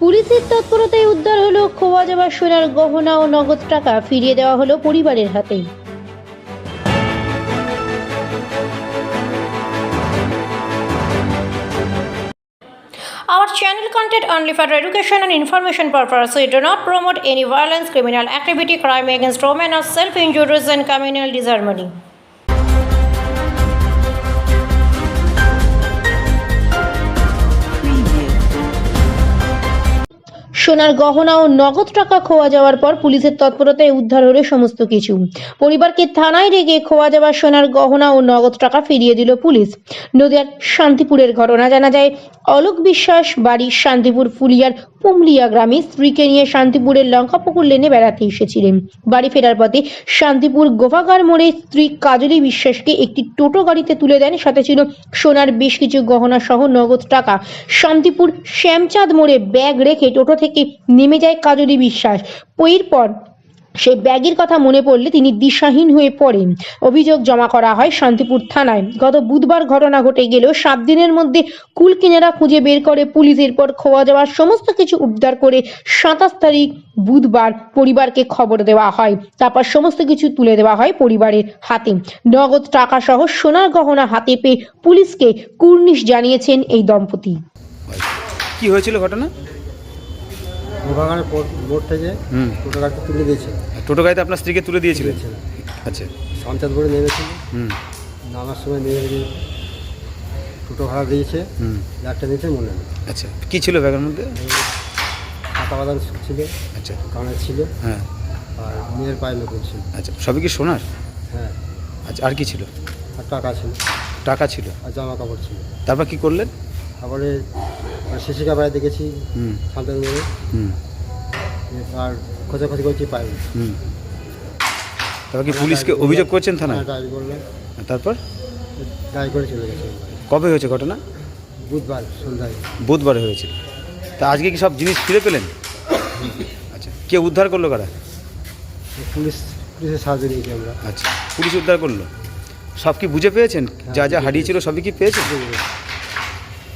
পুলিশের তৎপরতায় উদ্ধার হলো খোয়া যাওয়া সোনার গহনা ও নগদ টাকা ফিরিয়ে দেওয়া হলো পরিবারের হাতে Our channel content only for education and information purpose. We do not promote any violence, criminal activity, crime against women, or self-injuries and communal disharmony. সোনার গহনা ও নগদ টাকা খোয়া যাওয়ার পর পুলিশের তৎপরতায় উদ্ধার হলো সমস্ত কিছু। পরিবারকে থানায় রেখে খোয়া যাওয়া সোনার গহনা ও নগদ টাকা ফিরিয়ে দিল পুলিশ। নদিয়ার শান্তিপুরের ঘটনা জানা যায়, অলোক বিশ্বাস বাড়ির শান্তিপুর ফুলিয়ার পুমলিয়া গ্রামে স্ত্রীকে নিয়ে শান্তিপুরের লঙ্কাপুকুর লেনে বেড়াতে এসেছিলেন। বাড়ি ফেরার পথে শান্তিপুর গোভাগার মোড়ে স্ত্রী কাজলী বিশ্বাসকে একটি টোটো গাড়িতে তুলে দেন, সাথে ছিল সোনার বেশ কিছু গহনা সহ নগদ টাকা। শান্তিপুর শ্যামচাঁদ মোড়ে ব্যাগ রেখে টোটো থেকে নেমে যায় কাজলী বিশ্বাস। এরপর সেই ব্যাগের কথা মনে পড়লে তিনি দিশাহীন হয়ে পড়েন। অভিযোগ জমা করা হয় শান্তিপুর থানায়। গত বুধবার ঘটনা ঘটে গেলেও সাত দিনের মধ্যে কুল কিনারা খুঁজে বের করে পুলিশ। এরপর খোয়া যাওয়ার সমস্ত কিছু উদ্ধার করে সাতাশ তারিখ বুধবার পরিবারকে খবর দেওয়া হয়। তারপর সমস্ত কিছু তুলে দেওয়া হয় পরিবারের হাতে। নগদ টাকা সহ সোনার গহনা হাতে পেয়ে পুলিশকে কুর্নিশ জানিয়েছেন এই দম্পতি। কি হয়েছিল ঘটনা? গোভাগানের বোর্ড থেকে হুম। টোটো গাড়িতে তুলে দিয়েছে। টোটো গাড়িতে আপনার স্ত্রীকে তুলে দিয়েছিলেন আচ্ছা। বোর্ডে নেমেছিল। হুম। নামার সময় নেমে টোটো ভাড়া দিয়েছে। হুম। ব্যাগটা দিয়েছে মনে নেই। আচ্ছা। কি ছিল ব্যাগের মধ্যে? খাতা বাদাম ছিল আচ্ছা। কানে ছিল হ্যাঁ। আর মেয়ের পায়ে নতুন ছিল। আচ্ছা। সবই কি সোনার? হ্যাঁ। আচ্ছা আর কি ছিল? আর টাকা ছিল। টাকা ছিল। আর জামা কাপড় ছিল। তারপর কি করলেন? তারপরে শিশি কাপড়ে দেখেছি হুম। শান্তান মোড়ে হুম। আর খোঁজাখুঁজি করছি পাইনি। তারপর কি পুলিশকে অভিযোগ করছেন থানায়? ডায়েরি করলাম তারপর? ডায়েরি করে চলে গেছে। কবে হয়েছে ঘটনা? বুধবার সন্ধ্যায়। বুধবারে হয়েছিল। তা আজকে কি সব জিনিস ফিরে পেলেন? আচ্ছা কে উদ্ধার করল কারা? পুলিশ পুলিশের সাহায্য নিয়েছি আমরা। আচ্ছা পুলিশ উদ্ধার করল? সব কি বুঝে পেয়েছেন? যা যা হারিয়েছিল সবই কি পেয়েছেন?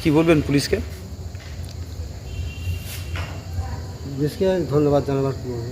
কি বলবেন পুলিশকে? পুলিশকে ধন্যবাদ জানাবার কি বলব